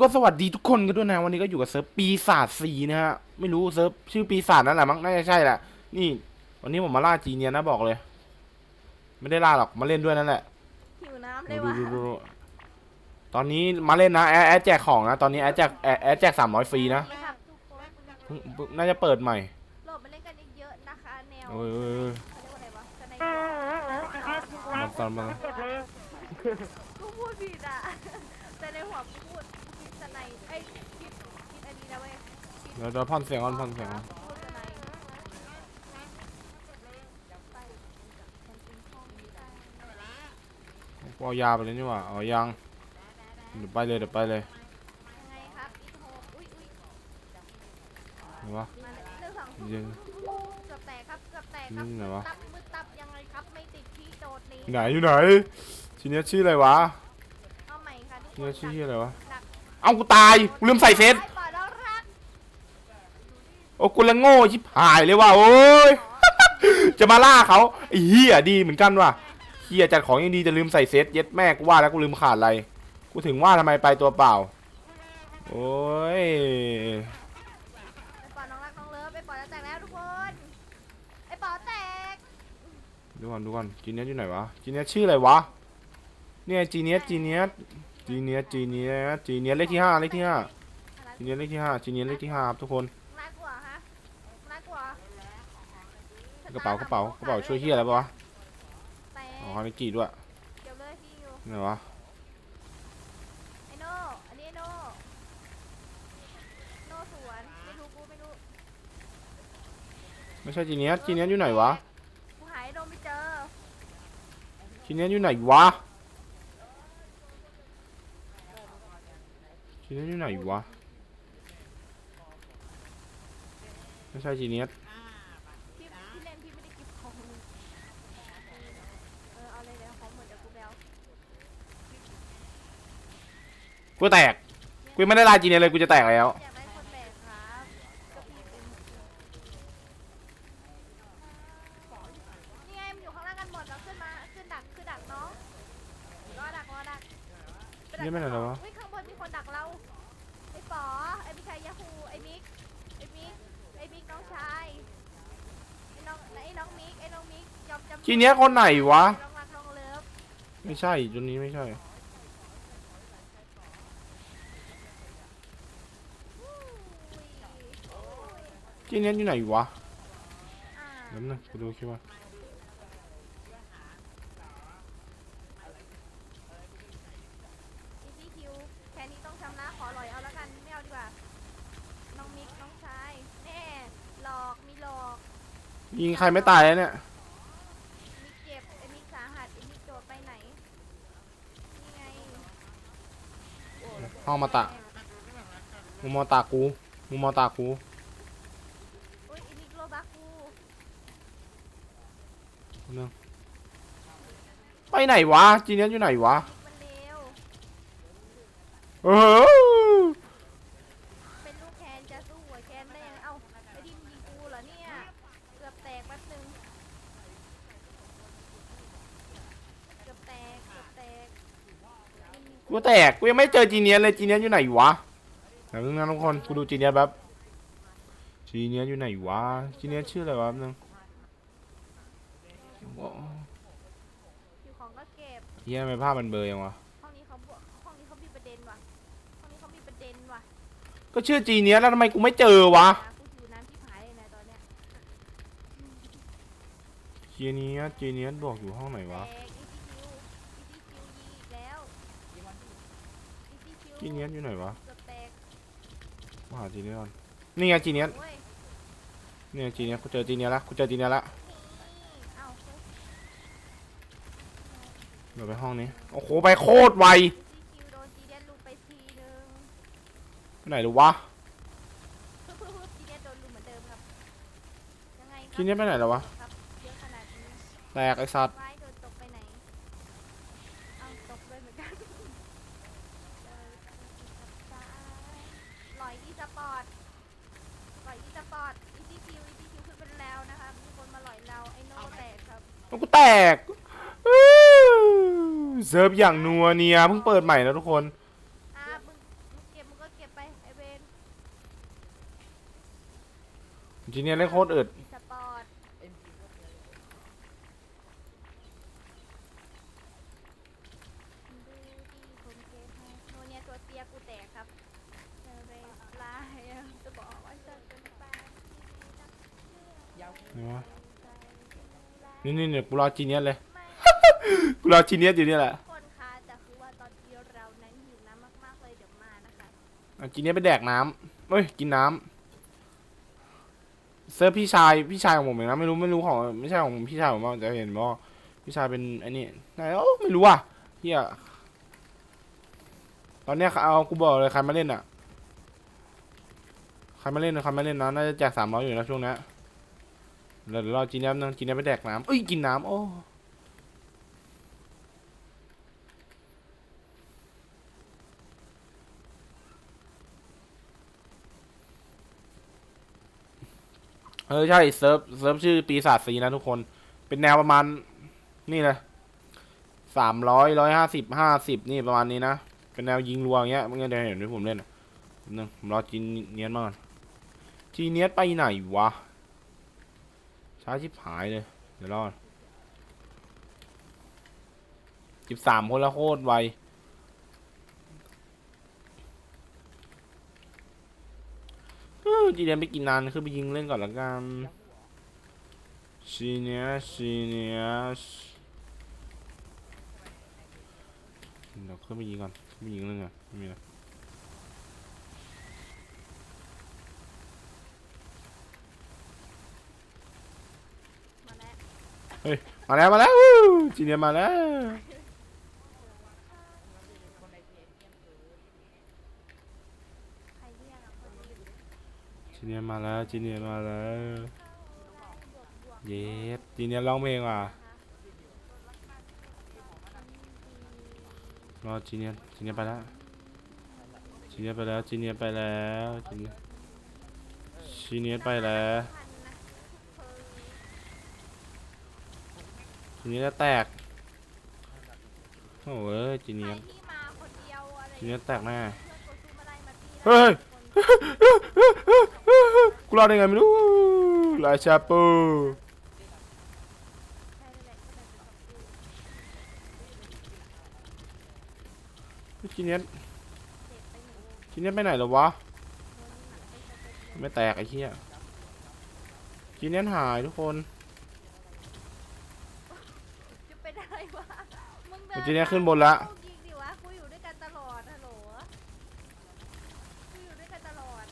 ก็สวัสดีทุกคนกันด้วยนะ วันนี้ก็อยู่กับเซิร์ฟปีศาจสีนะฮะ ไม่รู้เซิร์ฟชื่อปีศาจนั่นแหละมั้ง น่าจะใช่แหละ นี่ วันนี้ผมมาล่าจีเนียนนะบอกเลย ไม่ได้ล่าหรอก มาเล่นด้วยนั่นแหละ หิวน้ำเลยดูว่ะดูดูดูตอนนี้มาเล่นนะแอดแอดแจกของนะ ตอนนี้แอดแจกแอดแอดแจกสามร้อยฟรีนะนี่ครับทุกคนเพิ่งเพิ่งน่าจะเปิดใหม่โหลดมาเล่นกันเยอะๆนะคะ แนวโอ้ยโอ้ยโอ้ยเขาเรียกว่าอะไรวะสไนมาตอนมา กูพูดผิดอะแต่ในหัวกูพูดคิดสไนไอ้ยคิดคิดอันนี้นะเว้ยคิด เดี๋ยวเดี๋ยวพ่อนเสียงก่อนพ่อนเสียงก่อนพูดสไนไปมันเป็นห้องนี้ได้กูเอายาไปเลยนี่หว่าเอายังเดี๋ยวไปเลยเดี๋ยวไปเลยยังไงครับอีกหกอุ้ยอุ้ยเห็นปะมาเลยเรื่องสองยิงเกือบแตกครับเกือบแตกครับนี่ไหนวะตับมือตับยังไงครับไม่ติดที่โดดนี้ไหนอยู่ไหนทีเนี้ยชื่ออะไรวะเอาใหม่ค่ะทุกทีคนเนี้ยชื่ออะไรวะดักเอ้ากูตายกูลืมใส่เซต ไอ้ปอดแล้วรัก โอ้กูละโง่ชิบหายเลยว่ะโอ้ย จะมาล่าเขาไอ้เหี้ยดีเหมือนกันว่ะเหี้ยจัดของยังดีจะลืมใส่เซตเย็ดแม่กูว่าแล้วกูลืมขาดอะไร กูถึงว่าทำไมไปตัวเปล่า โอ้ยไอ้ปอน้องรักน้องเลิฟไอ้ปอจะแตกแล้วทุกคนไอ้ปอแตกดูก่อนดูก่อนจีเนียสอยู่ไหนวะจีเนียสชื่ออะไรวะ เนี่ยจีเนียสจีเนียสจีเนียสจีเนียสจีเนียสเลขที่ห้าเลขที่ห้าอะไรจีเนียสเลขที่ห้าจีเนียสเลขที่ห้าครับทุกคน น่ากลัวฮะน่ากลัว กระเป๋ากระเป๋ากระเป๋าช่วยเหี้ยอะไรปะวะแตกอ๋อฮานิกิด้วยเดี๋ยวเลยพี่อยู่ไหนวะไอ้โน่อันนี้ไอ้โน่โน่สวนไม่รู้กูไม่รู้ไม่ใช่จีเนียสจีเนียสอยู่ไหนวะกูหายโน่ไม่เจอจีเนียสอยู่ไหนวะจีเนียสอยู่ไหนวะไม่ใช่จีเนียส พี่พี่เล่นพี่ไม่ได้เกิบของเออเอาเลยเดี๋ยวของหมดเดี๋ยวกูไปเอา กูแตก กูยังไม่ได้ลาจีเนียสเลยกูจะแตกแล้ว อยากได้คนแบกครับก็พี่เป็นนี่ไงมันอยู่ข้างล่างกันหมดแล้วขึ้นมาขึ้นดักขึ้นดักน้องรอดักรอดักปดักนี่ไม่ไหนแล้ววะเฮ้ยข้างบนมีคนดักเราไอ้ป๋อไอ้มิชัยยาฮูไอ้มิกไอ้มิกไอ้มิกน้องชายไอ้น้องไอ้น้องมิกไอ้น้องมิกยอมจำจีเนียสคนไหนวะ น้องรักน้องเลิฟไม่ใช่จุดนี้ไม่ใช่ อุ้ยโอ้ย จีเนียสอยู่ไหนวะอ่านั่นนะกูดูคิดว่าอีพีคิวแค่นี้ต้องชำระขอหลอยเอาแล้วกัน ไม่เอาดีกว่า น้องมิกน้องชาย แน่ หลอก มีหลอก ยิงใครไม่ตายแล้วเนี่ย มิกเจ็บไอ้มิกสาหัสไอ้มิกโดดไปไหน นี่ไงห้องมาตะ มึงมองตากู มึงมองตากู อุ้ยไอ้มิกโลบักกู นึง ไปไหนวะจีเนียสอยู่ไหนวะมิกมันเลวเออเป็นลูกแคนจะสู้หัวแคนได้ยังเอ้าไอ้ดิมยิงกูเหรอเนี่ยเกือบแตกแป๊บนึงเกือบแตกเกือบแตกดิมยิงกูแตกกูยังไม่เจอจีเนียสเลยจีเนียสอยู่ไหนวะเดี๋ยวนึงนะทุกคนกูดูจีเนียสแบบจีเนียสอยู่ไหนวะจีเนียสชื่ออะไรวะแป๊บนึงโอ้อยู่ของก็ เก็บเฮียทำไมภาพมันเบลอยังวะ ห้องนี้เขาบวกห้องนี้เขามีประเด็นว่ะห้องนี้เขามีประเด็นว่ะก็ชื่อจีเนียสแล้วทำไมกูไม่เจอวะนะกูหิวน้ำที่หายเลยนะตอนเนี้ยจีเนียสจีเนียสบอกอยู่ห้องไหนแตวะกอีพีคิวอีพีคิวยีอีกแล้วอีพีคิวจีเนียสอยู่ไหนวะเกือบแตกมาหาจีเนียสก่อนนี่ไงจีเนียสโอ้ย นี่ไงจีเนียสกูเจอจีเนียสละกูเจอจีเนียสละ นี่เอ้าเฮ้ย เดี๋ยวไปห้องนี้ โอ้โห ไปโคตรไวอีพีคิวโดนจีเดียนลุมไปทีนึงไปไหนหรือวะเพิ่มเพิ่มเพิ่มจีเดียนโดนลุมเหมือนเดิมครับ ยังไงครับจีเนียสไปไหนแล้ววะ ครับเยอะขนาดนี้แตกไอ้สัตว์ ไว้โดนตกไปไหน เอาตกด้วยเหมือนกันเดินซ้ายลอยอีสปอร์ตลอยอีสปอร์ตอีพีคิวอีพีคิวขึ้นไปแล้วนะคะมีคนมาลอยเราไอโน่แตกครับ แล้วกูแตกอื้อ เซิร์ฟอย่างนัวเนียเพิ่งเปิดใหม่นะทุกคนจริงเนี่นียเล่นโคตรอึดสปอเนียตัวเตี้ยกูแตกครับนี่เนี่วนี่เดี๋ยวกูรอจีเนียเลย กูรอจีเนียสอยู่เนี่ยแหละคนคะแต่คือว่าตอนที่เรานั้นหิวน้ำมากๆเลยเดี๋ยวมานะคะเอาจีเนียสไปแดกน้ำเอ้ยกินน้ำเซิร์ฟพี่ชายพี่ชายของผมเองนะไม่รู้ไม่รู้ของไม่ใช่ของพี่ชายผมว่าจะเห็นว่าพี่ชายเป็นไอ้นี่ไหนเอ้าไม่รู้อะเฮียตอนเนี้ยเอากูบอกเลยใครมาเล่นอะใครมาเล่นใครมาเล่นนะน่าจะแจกสามร้อยอยู่นะช่วงเนี้ยเดี๋ยวเดี๋ยวรอจีเนียสนะจีเนียสไปแดกน้ำเอ้ยกินน้ำโอ้ เออใช่เซิร์ฟเซิร์ฟชื่อปีศาจสีนะทุกคน เป็นแนวประมาณ นี่เลยสามร้อยร้อยห้าสิบห้าสิบนี่ประมาณนี้นะ เป็นแนวยิงรัวอย่างเงี้ยไม่งั้นเดี๋ยวเห็นที่ผมเล่นนึงผมรอจีเนียสมากจีเนียสไปไหนวะ ช้าชิบหายเลย เดี๋ยวรอดสิบสามคนละโคตรไวเออ จีเนียสไปกินนานคือไปยิงเล่นก่อนละกันชีเนียสชีเนียสเดี๋ยวขึ้นไปยิงก่อนขึ้นไปยิงเรื่องก่อนไม่มีอะไรมาแล้วมาแล้วมาแล้วจีเนียมาแล้ว ใครเรียกอะคนรีบ จีเนียสมาแล้วจีเนียสมาแล้วบวกบวกเยสจีเนียสร้องเพลงว่ะรอจีเนียสจีเนียสไปแล้วจีเนียสไปแล้วจีเนียสไปแล้วจีเนียสจีเนียสไปแล้วพันนะเฮ้ยจีเนียสจะแตกโอ้เอ้ยจีเนียสใครที่มาคนเดียวอะไรจีเนียสแตกแน่เพื่อนกดซื้อมาได้มาที่เฮ้ยคน กูรอดได้ไงไม่รู้ราชาปูใช่นั่นแหละก็แบบเป็นของกูจีเนียสเจ็บไปหนึ่งจีเนียสไปไหนแล้ววะโดนหนักไปสเต็ปไม่แตกไอ้เหี้ยจีเนียสหายทุกคนจะเป็นอะไรวะมึงเดิจีเนียสขึ้นบนละเข้ายิงดิวะกูอยู่ด้วยกันตลอดฮัลโหลกูอยู่ด้วยกันตลอด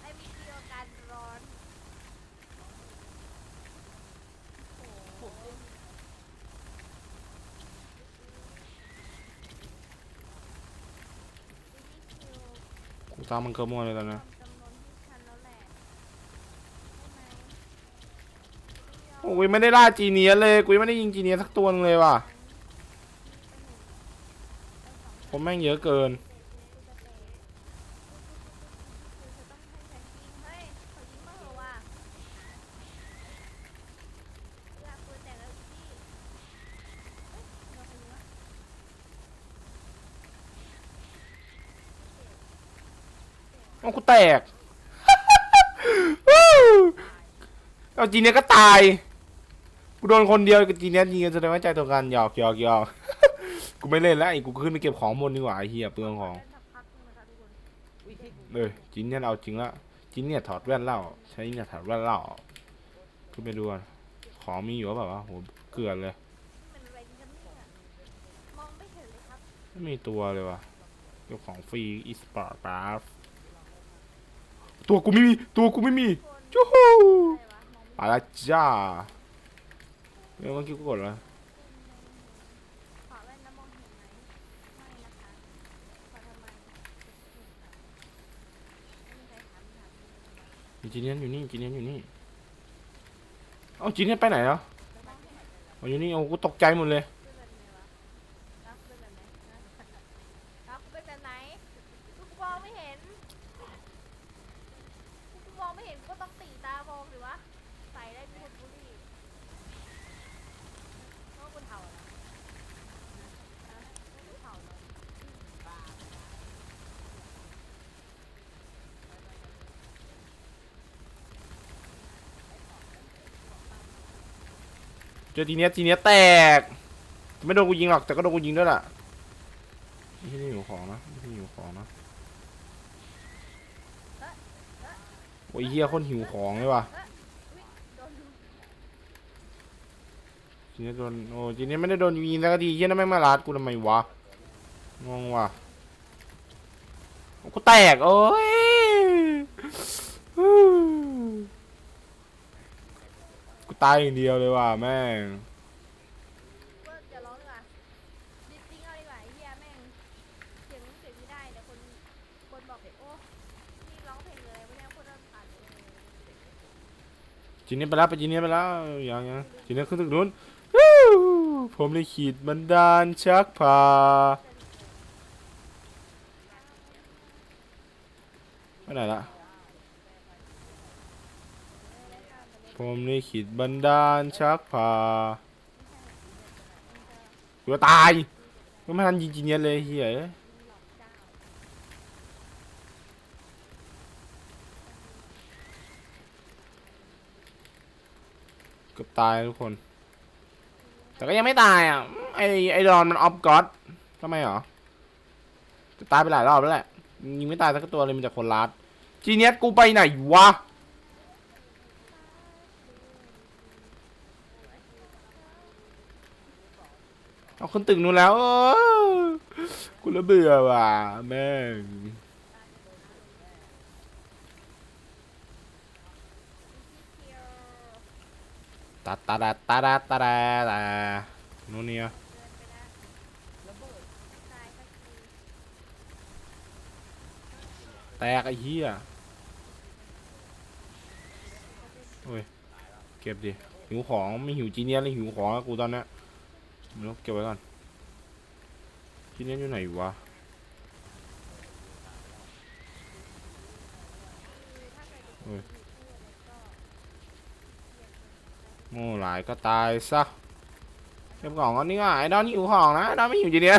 ไอ้มีเดียวกันร้อนโอ้โห กูตามมันเกอร์มดเลยตอนนี้จำนวนที่ฉันแล้วแหละโอ้ยไม่ได้ล่าจีเนียเลยกูไม่ได้ยิงจีเนียสสักตัวนึงเลยว่ะผมแม่งเยอะเกิน เฮ้ยขอยิงบ้างเหรอวะอยากปืนแต่งแล้วพี่เอ้ยเราไปยิงวะ โอ้กู แตก เอาจีเนียก็ตายกูโดนคนเดียวกับจีเนียสยิงกันแสดงว่าใจตรงกันหยอกหยอกหยอกกูไม่เล่นแล้วไอ้กูขึ้นไปเก็บของบนดีกว่าไอ้เหี้ยเปลืองของเลยจีเนียเอาจริงละจีเนียถอดแว่นเล่าใช้เนี่ยถอดแว่นเล่าขึ้นไปดูก่อนของมีอยู่หรือเปล่าโหเกลือนเลยไม่มีตัวเลยวะเจ้าของฟรีอีสปอร์ตาฟ ตัวกูไม่มี ตัวกูไม่มีจูฮู้อะไรวะมองไม่ไปละจ้าเมื่อกี้กูกดแล้วขอแว่นแล้วมองเห็นะจีเนียนอยู่นี่จีเนียนอยู่นี่ เอ้าจีเนียนไปไหนองเห็นเอาอยู่นี่ โอ้กูตกใจหมดเลย เป็นแบบไหนวะรับเป็นแบบไหนนะรับเป็นแบบไหนกูมองไม่เห็นกูมองไม่เห็นก็ต้องตีตามองดิวะใส่ได้มีคนบุรีเพราะกูเถ่าแล้วนะกูเถ่าแล้ว เจอทีเนี้ยทีเนี้ยแตก ไม่โดนกูยิงหรอกแต่ก็โดนกูยิงด้วยล่ะนี่นี่อยู่ของนะนี่อยู่ของนะโอ้ยเฮียคนหิวของเลยว่ะโดนทีนี้โดนโอ้ทีนี้ไม่ได้โดนยิงสักทีเฮียนั่นไม่งมาลาดกูทำไมวะงงว่ะโอ้กูแตกโอ้ยกู ตายอย่างเดียวเลยว่ะแม่งก็จะร้องดีกว่าดิจริงเอาดีกว่าไอ้เฮียแม่งเสียงเสียงไม่ได้เดี๋ยวคนคนบอกโอ้นี่ร้องเพลงเลยไม่ได้พูดเรื่องผ่านเลยจีเนี้ยไปแล้วไปจีเนี้ยไปแล้วยังยังจีเนี้ยขึ้นตึกนู้นฮู้ผมเลยขีดบันดาลชักพาไปไหนละ ผมเลยขีดบันดาลชักพากูจะตายก็ไม่ทันยิงจีเนียเลยเฮียเอ้ยเกือบตายทุกคน แต่ก็ยังไม่ตายอะ ไอไอดอนมันออฟก็อดทำไมหรอ จะตายไปหลายรอบแล้วแหละ ยิงไม่ตายสักตัวเลยมีแต่คนลัดจีเนียสกูไปไหนวะ เอาขึ้นตึกนู้นแล้วกูระเบื่อว่ะแม่งตาตาดาตาดาตาดาตานู่นเนี่ยแตกไอ้เหี้ยโอ้ย เก็บดิ หิวของ ไม่หิวจีเนียสเลยหิวของกูตอนนี้ ยไม่รู้เก็บไว้ก่อนจีเนียสอยู่ไหนวะโอ้โง่หลายก็ตายซะเก็บของก่อนนี่ว่าไอ้ดอนหิวของนะดอนไม่หิวจีเนีย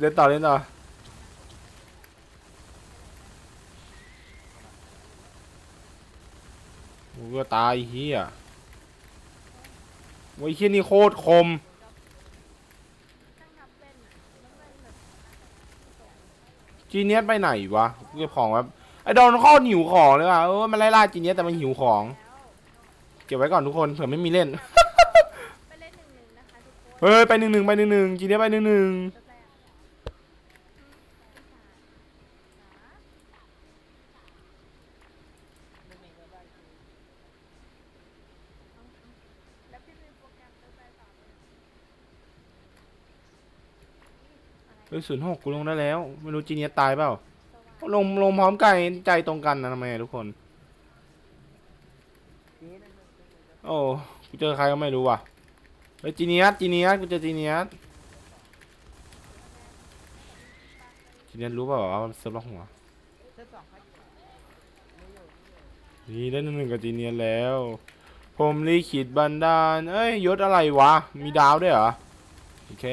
เล่นต่อเล่นต่อกูก็ตายเฮียโอ้ยเฮียนี่โคตรคม ตั้งทำเป็นอะแล้วมันแบบ จีเนียสไปไหนวะกูเก็บของแบบไอ้ดอนโคตรหิวของเลยว่ะเออมันไล่ล่าจีเนียสแต่มันหิวของแล้วเก็บไว้ก่อนทุกคนเผื่อไม่มีเล่น ไปเล่นหนึ่งหนึ่งนะคะทุกคน เฮ้ยไปหนึ่งหนึ่งไปหนึ่งหนึ่งจีเนียสไปหนึ่งหนึ่ง กาแฟแล้วพี่มีโปรแกรมกาแฟต่อไหมอะไร เฮ้ย ศูนย์หกกูลงได้แล้ว ไม่รู้จีเนียตายเปล่า ลงลงพร้อมกันใจตรงกันนะทำไมทุกคน โอ้กูเจอใครก็ไม่รู้ว่ะเฮ้ยจีเนียสจีเนียสกูเจอจีเนียสจีเนียสรู้เปล่าว่ามันเซิร์ฟล็อกหัวนี่ได้หนึ่งหนึ่งกับจีเนียสแล้ว ผมลิขิตบันดาลเอ้ยยศอะไรวะ มีดาวด้วยเหรอ โอเค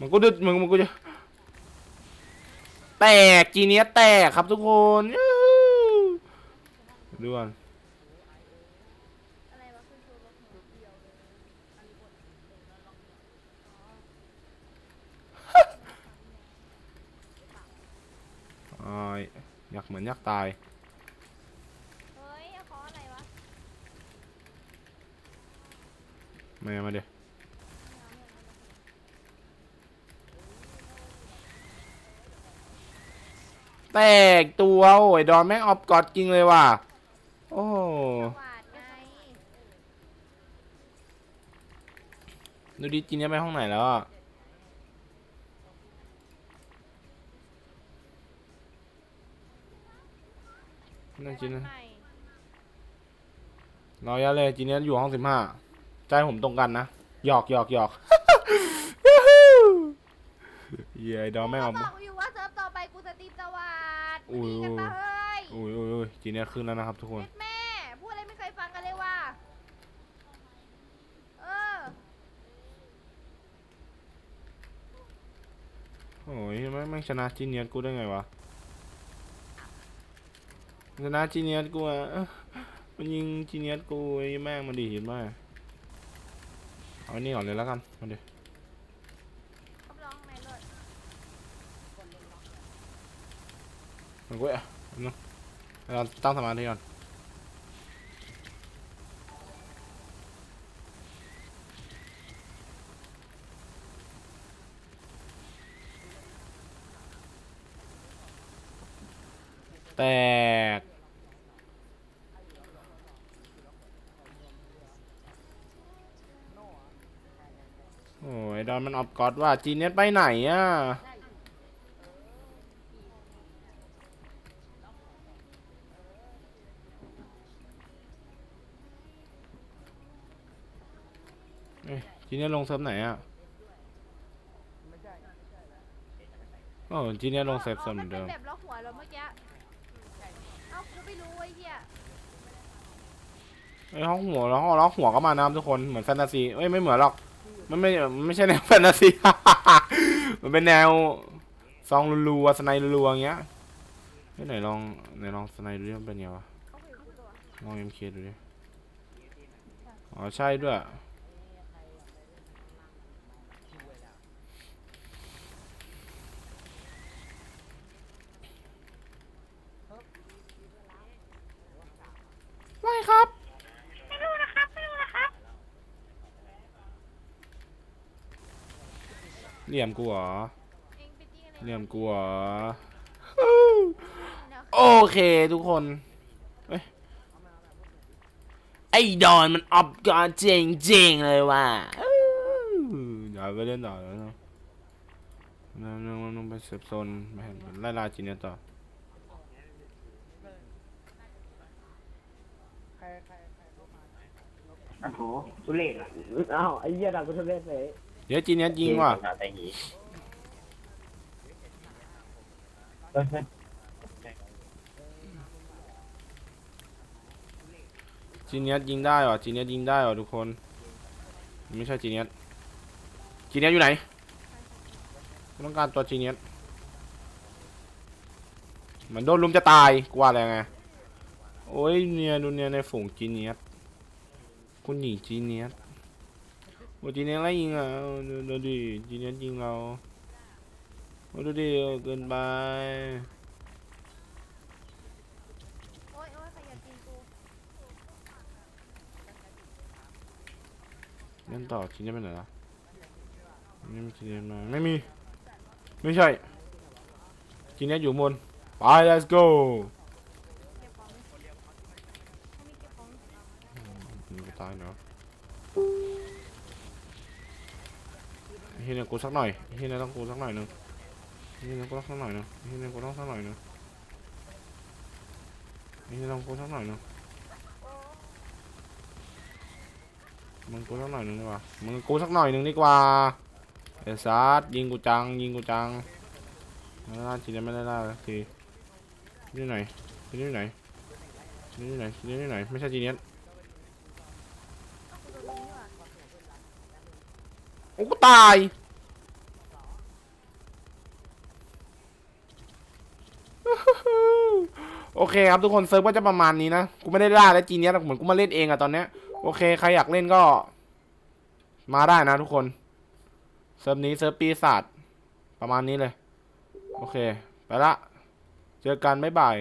มันก็ดึดมึงมันก็จะแตกจีเนียแตกครับทุกคนยู้ดูก่อนอะไรวะขึ้นตัวรถหัวเดียวเลยอ้ายอยากเหมือนอยากตายเฮ้ยขออะไรวะมามาเดี๋ยว แตกตัวโอ้ยดอนแม่งออฟกอดจริงเลยว่ะ โอ้สวาดไงดูดิจีเนียไปห้องไหนแล้วอะนั่นจีเนียใหม่รอยะเลยจีเนียอยู่ห้องสิบห้าใจผมตรงกันนะหยอกหยอกหยอกเย้ยดอมแม่งก็เอาบอกอยู่ อุ้มึงยดีกันปะเฮ้ยอุ้ยอุ้ยอุ้ยจีเนียขึ้นแล้วนะครับทุกคนเม็ดแม่พูดอะไรไม่เคยฟังกันเลยว่ะเออแม่งชนะจีเนียสกูได้ไงวะชนะจีเนียสกูอะเอ้ามันยิงจีเนียสกูไอ้แม่งมันดีเห็นไหมเอาอันนี้ก่อนเลยแล้วกันมาดิ รับรองไหนรถ มันกูอะ เอาเนอะเราตั้งสมาธิก่อนแตกโอ้ยดอนมันออฟกอดว่าจีเนียสไปไหนอะ จีเนียสลงเซิร์ฟไหนอะโอ้จีเนียสลงเซิร์ฟเซิร์ฟเหมือนเดิมมันเป็นแบบล็อกหัวเราเมื่อกี้ เอ้ากูไม่รู้ไอ้เหี้ยไอ้ยห้องหัวแล้วห้องล็อกหัวก็มานะครับทุกคนเหมือนแฟนตาซีเอ้ยไม่เหมือนหรอกมันไม่มันไม่ใช่แนวแฟนตาซี มันเป็นแนวซองรัวๆสไนรัวๆอย่างเงี้ยเฮ้ยไหนลองไหนลองสไนดูดิมันเป็นไงวะเอาไปดูตัวลองเอ็มเคดูดิอ๋อใช่ด้วย ไม่ครับ ไม่รู้นะครับ ไม่รู้นะครับ เหลี่ยมกูเหรอเองไปจี้กันเหเลลี่ยยมกูเหรอเดี๋ยวโอเคทุกคนเอ้ยไอ้ดอนมันอัพกอนจริงๆเลยว่ะอื้อเดี๋ยวไปเล่นต่อแล้วเนาะนั่นนั่นนั่นไปเซฟโซนไปเห็นไล่ลาจีเนียต่อโอ้โหทุเรศอะอ้าวไอ้เหี้ยดักกูทะเลเสย เดี๋ยวจีเนียยิงว่ะเกมภาษาไทยหีเฮ้ยเฮ้ยจีเนียยิงได้เหรอจีเนียยิงได้เหรอทุกคน ไม่ใช่จีเนียจีเนียอยู่ไหนกูต้องการตัวจีเนียเหมือนโดนลุมจะตายกูว่าอะไรไงโอ้ยเนียดูเนียในฝูงจีเนียคุณหญิงจีเนีย โอ้จีเนียไล่ยิงอะดูดิจีเนียยิงเราโอ้ดูดิเกินไปโอ๊ยโอ๊ยใครอยากกินกูเล่นต่อจีเนียไปไหนล่ะไม่มีจีเนียมาไม่มีไม่ใช่จีเนียอยู่บนไป let's go กูสักหน่อยเฮียเนี่ยต้องกูสักหน่อยหนึงเฮียเนี่ยกูต้องสักหน่อยนึงเฮียนี่ยกูต้องสักหน่อยหนึงเฮียเนี่ยต้องกูสักหน่อยหนึงมึงกูสักหน่อยหนึงดีกว่ามึงกูสักหน่อยหนึงดีกว่าเอซัสยิงกูจังยิงกูจังไม่ได้ล่าทีเดียวไม่ได้ล่าสักทีนี่ไหนนี่ไหนนี่ไหนนี่ไหนไม่ใช่จีเนียสกูโดนยิงดีกว่าโอ้กูตาย โอเคครับทุกคนเซิร์ฟก็จะประมาณนี้นะ กูไม่ได้ล่าและจีเนี้ยเหมือนกูมาเล่นเองอะตอนเนี้ย โอเคใครอยากเล่นก็ มาได้นะทุกคน เซิร์ฟนี้เซิร์ฟปีศาจประมาณนี้เลย โอเค ไปละ เจอกันบ๊ายบาย